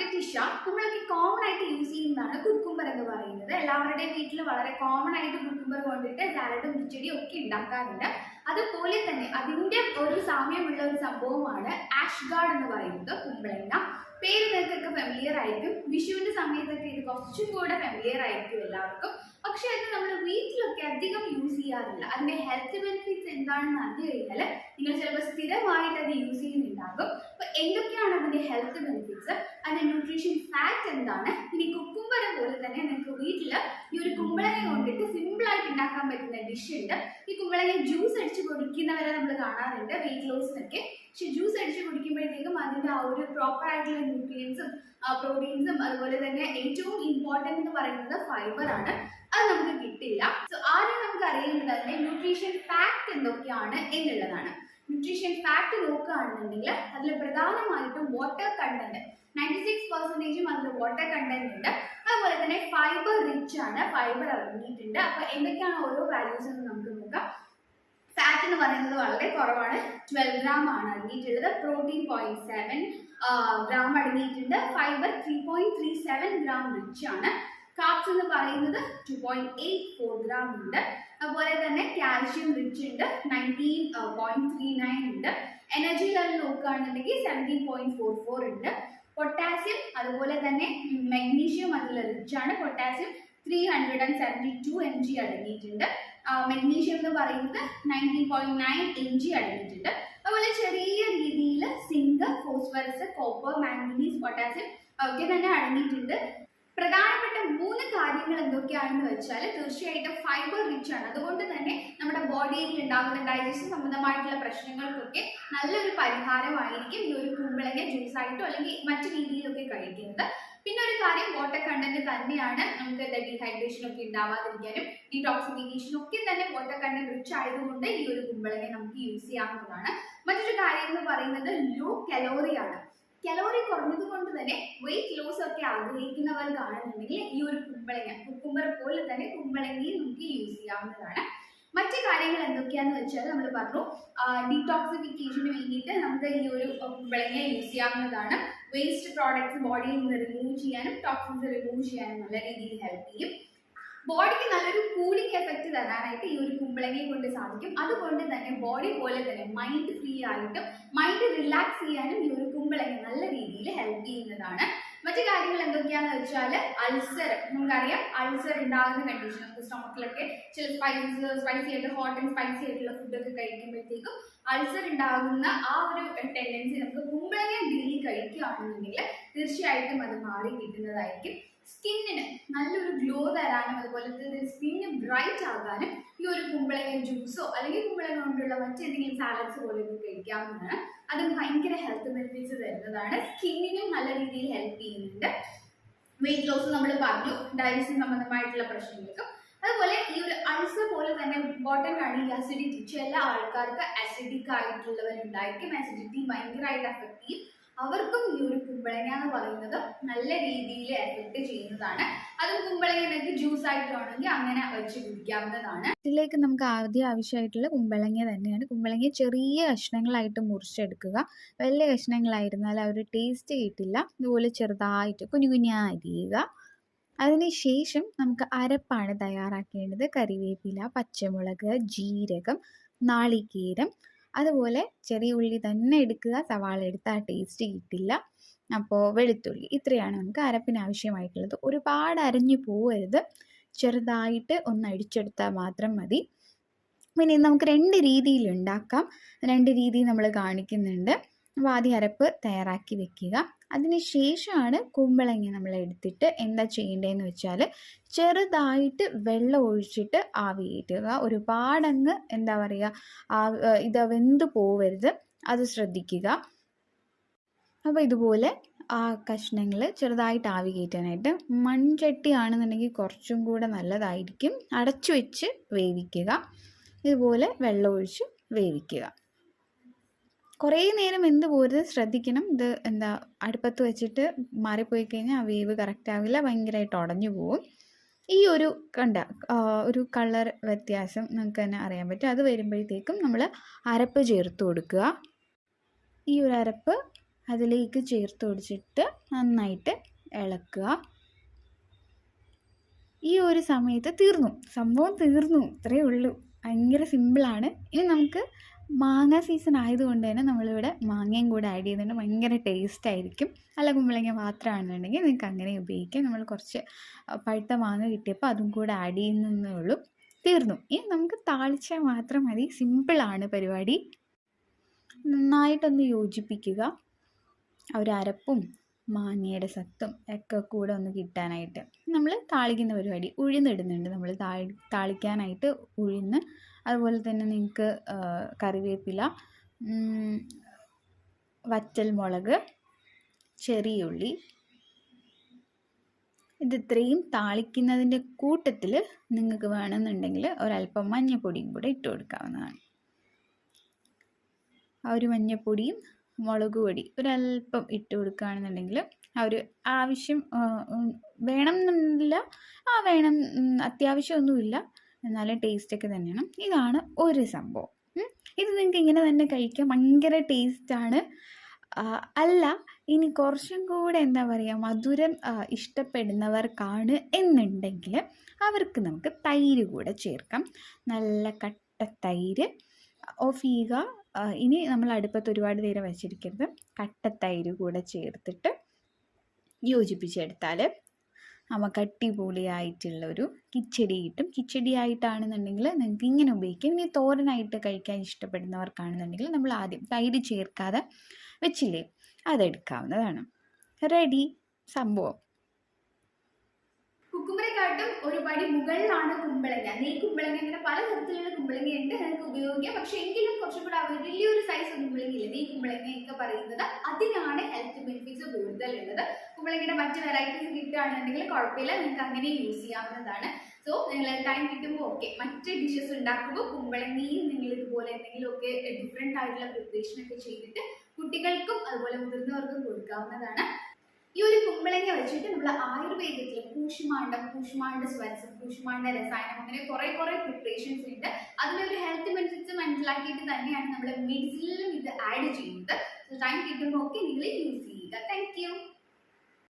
ടിഷ നമ്മളൊക്കെ കോമൺ ആയിട്ട് യൂസ് ചെയ്യുന്നതാണ് കുക്കുംബർ എന്ന് പറയുന്നത്. എല്ലാവരുടെയും വീട്ടിൽ വളരെ കോമൺ ആയിട്ട് കുക്കുംബർ കൊണ്ടിട്ട് സാലഡും കിച്ചടിയും ഒക്കെ ഉണ്ടാക്കാറുണ്ട്. അതുപോലെ തന്നെ അതിന്റെ ഒരു സാമ്യമുള്ള ഒരു സംഭവമാണ് ആഷ് ഗാർഡ് എന്ന് പറയുന്നത് കുമ്പളങ്ങ. പേര് നിങ്ങൾക്കൊക്കെ ഫെമിലിയർ ആയിരിക്കും. വിഷുവിന്റെ സമയത്തൊക്കെ ഇത് കുറച്ചും കൂടെ ഫെമിലിയർ ആയിരിക്കും എല്ലാവർക്കും. പക്ഷെ അത് നമ്മൾ വീട്ടിലൊക്കെ അധികം യൂസ് ചെയ്യാറില്ല. അതിന്റെ ഹെൽത്ത് ബെനിഫിറ്റ്സ് എന്താണെന്ന് അറിഞ്ഞു കഴിഞ്ഞാൽ നിങ്ങൾ ചിലപ്പോൾ സ്ഥിരമായിട്ട് അത് യൂസ് ചെയ്യുന്നുണ്ടാകും. അപ്പോൾ എന്തൊക്കെയാണ് അതിന്റെ ഹെൽത്ത് ബെനിഫിറ്റ്സ് അതിന്റെ ന്യൂട്രീഷൻ ഫാക്ട് എന്താണ്? ഇനി കുക്കുംബര പോലെ തന്നെ നിങ്ങൾക്ക് വീട്ടിൽ ഈ ഒരു കുമ്പളങ്ങ കൊണ്ടിട്ട് സിമ്പിൾ ആയിട്ട് ഉണ്ടാക്കാൻ പറ്റുന്ന ഡിഷ് ഉണ്ട്. ഈ കുമ്പളങ്ങ ജ്യൂസ് അടിച്ച് കുടിക്കുന്നവരെ നമ്മൾ കാണാറുണ്ട് വെയിറ്റ് ലോസിനൊക്കെ പക്ഷെ ജ്യൂസ് അടിച്ച് കുടിക്കുമ്പോഴത്തേക്കും അതിന്റെ ആ ഒരു പ്രോപ്പർ ആയിട്ടുള്ള ന്യൂട്രിയൻസും പ്രോട്ടീൻസും അതുപോലെ തന്നെ ഏറ്റവും ഇമ്പോർട്ടന്റ് എന്ന് പറയുന്നത് ഫൈബർ ആണ്. അത് നമുക്ക് കിട്ടില്ല. സോ ആദ്യം നമുക്ക് അറിയേണ്ടത് അതിന്റെ ന്യൂട്രീഷൻ ഫാക്ട് എന്തൊക്കെയാണ് എന്നുള്ളതാണ്. ന്യൂട്രീഷൻ ഫാക്ട് നോക്കുകയാണെന്നുണ്ടെങ്കിൽ അതിൽ പ്രധാനമായിട്ടും വാട്ടർ കണ്ടന്റ് നയന്റി സിക്സ് പെർസെന്റേജും അതിൽ വാട്ടർ കണ്ടന്റ് ഉണ്ട്. അതുപോലെ തന്നെ ഫൈബർ റിച്ച് ആണ്. ഫൈബർ അടങ്ങിയിട്ടുണ്ട് അപ്പൊ എന്തൊക്കെയാണ് ഓരോ വാല്യൂസ് എന്ന് നമുക്ക് നോക്കാം. ഫാറ്റ് എന്ന് പറയുന്നത് വളരെ കുറവാണ്. ട്വൽവ് ഗ്രാം ആണ് അടങ്ങിയിട്ടുള്ളത്. പ്രോട്ടീൻ പോയിന്റ് സെവൻ ഗ്രാം അടങ്ങിയിട്ടുണ്ട്. Fibre three point three seven gram rich ആണ്. കാപ്സ് എന്ന് പറയുന്നത് two point eight four gram ഉണ്ട്. അതുപോലെ തന്നെ കാൽഷ്യം റിച്ച് ഉണ്ട്. നയന്റീൻ പോയിന്റ് ത്രീ നയൻ ഉണ്ട്. എനർജി ലെവൽ നോക്കുകയാണെന്നുണ്ടെങ്കിൽ സെവന്റീൻ പോയിന്റ് ഫോർ ഫോർ ഉണ്ട്. പൊട്ടാസ്യം അതുപോലെ തന്നെ മഗ്നീഷ്യം അതിൽ റിച്ച് ആണ്. Potassium three hundred and seventy two m g അടങ്ങിയിട്ടുണ്ട് മഗ്നീഷ്യം എന്ന് പറയുന്നത് nineteen point nine m g അടങ്ങിയിട്ടുണ്ട്. അതുപോലെ ചെറിയ രീതിയിൽ zinc phosphorus copper manganese potassium ഒക്കെ തന്നെ അടങ്ങിയിട്ടുണ്ട്. പ്രധാനപ്പെട്ട മൂന്ന് കാര്യങ്ങൾ എന്തൊക്കെയാണെന്ന് വെച്ചാൽ തീർച്ചയായിട്ടും ഫൈബർ റിച്ച് ആണ്. അതുകൊണ്ട് തന്നെ ബോഡിയിൽ ഉണ്ടാകുന്ന ഡൈജഷൻ സംബന്ധമായിട്ടുള്ള പ്രശ്നങ്ങൾക്കൊക്കെ നല്ലൊരു പരിഹാരമായിരിക്കും ഈ ഒരു കുമ്പളങ്ങ ജ്യൂസ് ആയിട്ടോ അല്ലെങ്കിൽ മറ്റു രീതിയിലൊക്കെ കഴിക്കുന്നത്. പിന്നെ ഒരു കാര്യം വാട്ടർ കണ്ടന്റ് തന്നെയാണ് നമുക്ക് ഡീഹൈഡ്രേഷൻ ഒക്കെ ഉണ്ടാവാതിരിക്കാനും ഡീടോക്സിഫിക്കേഷൻ ഒക്കെ തന്നെ വാട്ടർ കണ്ടന്റ് റിച്ച് ആയതുകൊണ്ട് ഈ ഒരു കുമ്പളങ്ങ നമുക്ക് യൂസ് ചെയ്യാവുന്നതാണ്. മറ്റൊരു കാര്യം എന്ന് പറയുന്നത് ലോ കലോറി ആണ്. കലോറി കുറഞ്ഞത് കൊണ്ട് തന്നെ വെയിറ്റ് ലോസ് ഒക്കെ ആഗ്രഹിക്കുന്നവർക്കാണെന്നുണ്ടെങ്കിൽ ഈ ഒരു കുമ്പളങ്ങ കുക്കുമ്പർ പോലെ തന്നെ കുമ്പളങ്ങയും നമുക്ക് യൂസ് ചെയ്യാവുന്നതാണ്. മറ്റു കാര്യങ്ങൾ എന്തൊക്കെയാന്ന് വെച്ചാൽ നമ്മൾ പറഞ്ഞു ഡീടോക്സിഫിക്കേഷന് വേണ്ടിയിട്ട് നമുക്ക് ഈ ഒരു കുമ്പളങ്ങ യൂസ് ചെയ്യാവുന്നതാണ്. വേസ്റ്റ് പ്രോഡക്ട്സ് ബോഡിയിൽ നിന്ന് റിമൂവ് ചെയ്യാനും ടോക്സിൻസ് റിമൂവ് ചെയ്യാനും നല്ല രീതിയിൽ ഹെൽപ്പ് ചെയ്യും. ബോഡിക്ക് നല്ലൊരു കൂളിംഗ് എഫക്റ്റ് തരാനായിട്ട് ഈ ഒരു കുമ്പളങ്ങയെ കൊണ്ട് സാധിക്കും. അതുകൊണ്ട് തന്നെ ബോഡി പോലെ തന്നെ മൈൻഡ് ഫ്രീ ആയിട്ടും മൈൻഡ് റിലാക്സ് ചെയ്യാനും ഈ ഒരു കുമ്പളങ്ങ നല്ല രീതിയിൽ ഹെൽപ്പ് ചെയ്യുന്നതാണ്. മറ്റു കാര്യങ്ങൾ എന്തൊക്കെയാന്ന് വെച്ചാൽ അൾസർ നമുക്കറിയാം അൾസർ ഉണ്ടാകുന്ന കണ്ടീഷൻ നമുക്ക് സ്റ്റോമക്കിലൊക്കെ ചില സ്പൈസസ് സ്പൈസി ആയിട്ട് ഹോട്ട് ആൻഡ് സ്പൈസി ആയിട്ടുള്ള ഫുഡൊക്കെ കഴിക്കുമ്പോഴത്തേക്കും അൾസർ ഉണ്ടാകുന്ന ആ ഒരു ടെൻഡൻസി നമുക്ക് കുമ്പളങ്ങ ഡെയിലി കഴിക്കുകയാണെന്നുണ്ടെങ്കിൽ തീർച്ചയായിട്ടും അത് മാറി കിട്ടുന്നതായിരിക്കും. സ്കിന്നിന് ഗ്ലോ തരാനും അതുപോലെ തന്നെ സ്കിന്ന് ബ്രൈറ്റ് ആകാനും ഈ ഒരു കുമ്പളങ്ങ ജ്യൂസോ അല്ലെങ്കിൽ കുമ്പളങ്ങ കൊണ്ടുള്ള മറ്റെന്തെങ്കിലും സാലഡ്സ് പോലെയൊക്കെ കഴിക്കാവുന്നതാണ്. അത് ഭയങ്കര ഹെൽത്ത് ബെനിഫിറ്റ്സ് തരുന്നതാണ്. സ്കിന്നിനും നല്ല രീതിയിൽ ഹെൽപ്പ് ചെയ്യുന്നുണ്ട്. വെയിറ്റ് ലോസ് നമ്മൾ പറഞ്ഞു. ഡയജഷൻ സംബന്ധമായിട്ടുള്ള പ്രശ്നങ്ങൾക്കും. അതുപോലെ ഈ ഒരു അൾസർ പോലെ തന്നെ ഇമ്പോർട്ടന്റ് ആണ് ഈ അസിഡിറ്റി ചില ആൾക്കാർക്ക് അസിഡിക് ആയിട്ടുള്ളവരുണ്ടായിരിക്കും. അസിഡിറ്റി ഭയങ്കരമായിട്ട് അഫക്റ്റ് ചെയ്യും. അവർക്കും ഈ ഒരു കുമ്പളങ്ങ എന്ന് പറയുന്നത്. നല്ല രീതിയിൽ എഫക്ട് ചെയ്യുന്നതാണ്. അതും കുമ്പളങ്ങ ജ്യൂസ് ആയിട്ട് അങ്ങനെ വെച്ച് കുടിക്കാവുന്നതാണ്. ഇതിലേക്ക് നമുക്ക് ആദ്യം ആവശ്യമായിട്ടുള്ള കുമ്പളങ്ങ തന്നെയാണ്. കുമ്പളങ്ങ ചെറിയ കഷ്ണങ്ങളായിട്ട് മുറിച്ചെടുക്കുക. വലിയ കഷ്ണങ്ങളായിരുന്നാൽ ആ ഒരു ടേസ്റ്റ് കിട്ടില്ല. ഇതുപോലെ ചെറുതായിട്ട് കുഞ്ഞു കുഞ്ഞാരിയുക അതിനുശേഷം അതിന് ശേഷം നമുക്ക് അരപ്പാണ് തയ്യാറാക്കേണ്ടത്. കറിവേപ്പില പച്ചമുളക് ജീരകം നാളികേരം അതുപോലെ ചെറിയ ഉള്ളി തന്നെ എടുക്കുക. സവാള എടുത്താൽ ടേസ്റ്റ് കിട്ടില്ല. അപ്പോൾ വെളുത്തുള്ളി ഇത്രയാണ് നമുക്ക് അരപ്പിന് ആവശ്യമായിട്ടുള്ളത്. ഒരുപാട് അരഞ്ഞു പോവരുത്. ചെറുതായിട്ട് ഒന്ന് അടിച്ചെടുത്താൽ മാത്രം മതി. പിന്നെ നമുക്ക് രണ്ട് രീതിയിൽ ഉണ്ടാക്കാം. രണ്ട് രീതി നമ്മൾ കാണിക്കുന്നുണ്ട്. അപ്പോൾ ആദ്യം അരപ്പ് തയ്യാറാക്കി വെക്കുക. അതിന് ശേഷമാണ് കുമ്പളങ്ങ നമ്മൾ എടുത്തിട്ട് എന്താ ചെയ്യേണ്ടതെന്ന് വെച്ചാൽ ചെറുതായിട്ട് വെള്ളം ഒഴിച്ചിട്ട് ആവി കയറ്റുക. ഒരുപാടങ്ങ് എന്താ പറയുക ആ ഇത് വെന്ത് പോവരുത്. അത് ശ്രദ്ധിക്കുക. അപ്പോൾ ഇതുപോലെ ആ കഷ്ണങ്ങൾ ചെറുതായിട്ട് ആവി കയറ്റാനായിട്ട് മൺചട്ടി ആണെന്നുണ്ടെങ്കിൽ കുറച്ചും കൂടെ നല്ലതായിരിക്കും. അടച്ചു വെച്ച് വേവിക്കുക. ഇതുപോലെ വെള്ളമൊഴിച്ച് വേവിക്കുക. കുറേ നേരം എന്ത് പോരുത് ശ്രദ്ധിക്കണം. ഇത് എന്താ അടുപ്പത്ത് വെച്ചിട്ട് മാറിപ്പോയി കഴിഞ്ഞാൽ ആ വേവ് കറക്റ്റ് ആവില്ല ഭയങ്കരമായിട്ട് ഉടഞ്ഞു പോവും. ഈ ഒരു കണ്ട ഒരു കളർ വ്യത്യാസം നമുക്ക് തന്നെ അറിയാൻ പറ്റും. അത് വരുമ്പോഴത്തേക്കും നമ്മൾ അരപ്പ് ചേർത്ത് കൊടുക്കുക. ഈ ഒരു അരപ്പ് അതിലേക്ക് ചേർത്ത് ഒടിച്ചിട്ട് നന്നായിട്ട് ഇളക്കുക. ഈ ഒരു സമയത്ത് തീർന്നു. സംഭവം തീർന്നു. ഇത്രയേ ഉള്ളൂ. ഭയങ്കര സിമ്പിളാണ് ഇനി നമുക്ക് മാങ്ങ സീസൺ ആയതുകൊണ്ട് തന്നെ നമ്മളിവിടെ മാങ്ങയും കൂടെ ആഡ് ചെയ്യുന്നുണ്ട് ഭയങ്കര ടേസ്റ്റ് ആയിരിക്കും. അല്ല കുമ്പളങ്ങ മാത്രമാണെന്നുണ്ടെങ്കിൽ നിങ്ങൾക്ക് അങ്ങനെ ഉപയോഗിക്കാം. നമ്മൾ കുറച്ച് പഴുത്ത മാങ്ങ കിട്ടിയപ്പോൾ അതും കൂടെ ആഡ് ചെയ്യുന്നേ ഉള്ളൂ. തീർന്നു. ഇനി നമുക്ക് താളിച്ചാൽ മാത്രം മതി. സിമ്പിളാണ് പരിപാടി. നന്നായിട്ടൊന്ന് യോജിപ്പിക്കുക. ആ ഒരു അരപ്പും മാങ്ങയുടെ സത്തും ഒക്കെ കൂടെ ഒന്ന് കിട്ടാനായിട്ട്. നമ്മൾ താളിക്കുന്ന പരിപാടി ഉഴുന്നിടുന്നുണ്ട്. നമ്മൾ താളി താളിക്കാനായിട്ട് ഉഴുന്ന് അതുപോലെ തന്നെ നിങ്ങൾക്ക് കറിവേപ്പില വറ്റൽ മുളക് ചെറിയ ഉള്ളി. ഇത് ഇത്രയും താളിക്കുന്നതിന്റെ കൂട്ടത്തിൽ നിങ്ങൾക്ക് വേണമെന്നുണ്ടെങ്കിൽ ഒരല്പം മഞ്ഞപ്പൊടിയും കൂടെ ഇട്ട് കൊടുക്കാവുന്നതാണ്. ആ ഒരു മഞ്ഞപ്പൊടിയും മുളക് പൊടി ഒരല്പം ഇട്ട് കൊടുക്കുകയാണെന്നുണ്ടെങ്കിൽ ആ ഒരു ആവശ്യം വേണം എന്നില്ല ആ വേണം അത്യാവശ്യമൊന്നുമില്ല. എന്നാലും ടേസ്റ്റൊക്കെ തന്നെയാണ്. ഇതാണ് ഒരു സംഭവം. ഇത് നിങ്ങൾക്ക് ഇങ്ങനെ തന്നെ കഴിക്കാം ഭയങ്കര ടേസ്റ്റാണ് അല്ല ഇനി കുറച്ചും കൂടെ എന്താ പറയുക മധുരം ഇഷ്ടപ്പെടുന്നവർക്കാണ് എന്നുണ്ടെങ്കിൽ അവർക്ക് നമുക്ക് തൈര് കൂടെ ചേർക്കാം. നല്ല കട്ട തൈര്. ഓഫ് ചെയ്യുക ഇനി നമ്മൾ അടുപ്പത്ത് ഒരുപാട് നേരം വെച്ചിരിക്കരുത്. കട്ട തൈര് കൂടെ ചേർത്തിട്ട് യോജിപ്പിച്ചെടുത്താൽ നമുക്ക് അടിപൊളിയായിട്ടുള്ള ഒരു കിച്ചടി കിട്ടും. കിച്ചടി ആയിട്ടാണെന്നുണ്ടെങ്കിൽ നിങ്ങൾക്ക് ഇങ്ങനെ ഉപയോഗിക്കാം. ഇനി തോരനായിട്ട് കഴിക്കാൻ ഇഷ്ടപ്പെടുന്നവർക്കാണെന്നുണ്ടെങ്കിൽ നമ്മൾ ആദ്യം തൈര് ചേർക്കാതെ വെച്ചില്ലേ അതെടുക്കാവുന്നതാണ്. റെഡി. സംഭവം. കുക്കുമ്പരെക്കാട്ടും ഒരു പടി മുകളിലാണ് കുമ്പളങ്ങ. നെയ് കുമ്പളങ്ങ അങ്ങനെ പല തരത്തിലുള്ള കുമ്പളങ്ങ ഉണ്ട് നിങ്ങൾക്ക് ഉപയോഗിക്കാം. പക്ഷെ എങ്കിലും കുറച്ചും കൂടെ വലിയൊരു സൈസ് കുമ്പളങ്ങ ഇല്ല നെയ് കുമ്പളങ്ങ ഒക്കെ പറയുന്നത് അതിനാണ് ഹെൽത്ത് ബെനിഫിറ്റ്സ് കൂടുതലുള്ളത്. കുമ്പളങ്ങയുടെ മറ്റ് വെറൈറ്റീസ് കിട്ടുകയാണെന്നുണ്ടെങ്കിൽ കുഴപ്പമില്ല. നിങ്ങൾക്ക് അങ്ങനെ യൂസ് ചെയ്യാവുന്നതാണ്. സോ നിങ്ങൾ ടൈം കിട്ടുമ്പോൾ ഓക്കെ മറ്റ് ഡിഷസ് ഉണ്ടാക്കുമ്പോൾ കുമ്പളങ്ങയും നിങ്ങൾ ഇതുപോലെ എന്തെങ്കിലുമൊക്കെ ഡിഫറെന്റ് ആയിട്ടുള്ള പ്രിപ്പറേഷൻ ഒക്കെ ചെയ്തിട്ട് കുട്ടികൾക്കും അതുപോലെ മുതിർന്നവർക്കും കൊടുക്കാവുന്നതാണ്. ഈ ഒരു കുമ്പളങ്ങ വെച്ചിട്ട് നമ്മൾ ആയുർവേദത്തിൽ കൂഷ്മാണ്ഡം കൂഷ്മാണ്ഡ സ്വരസം കൂഷ്മാണ്ഡ രസായനം അങ്ങനെ കുറെ കുറെ പ്രിപ്പറേഷൻസ് ഉണ്ട്. അതിലൊരു ഹെൽത്ത് ബെനിഫിറ്റ്സ് മനസ്സിലാക്കിയിട്ട് തന്നെയാണ് നമ്മൾ മെഡിസിനിലും ഇത് ആഡ് ചെയ്യുന്നത്. സോ ടൈം കിട്ടുമ്പോൾ ഒക്കെ നിങ്ങൾ യൂസ് ചെയ്യുക. താങ്ക്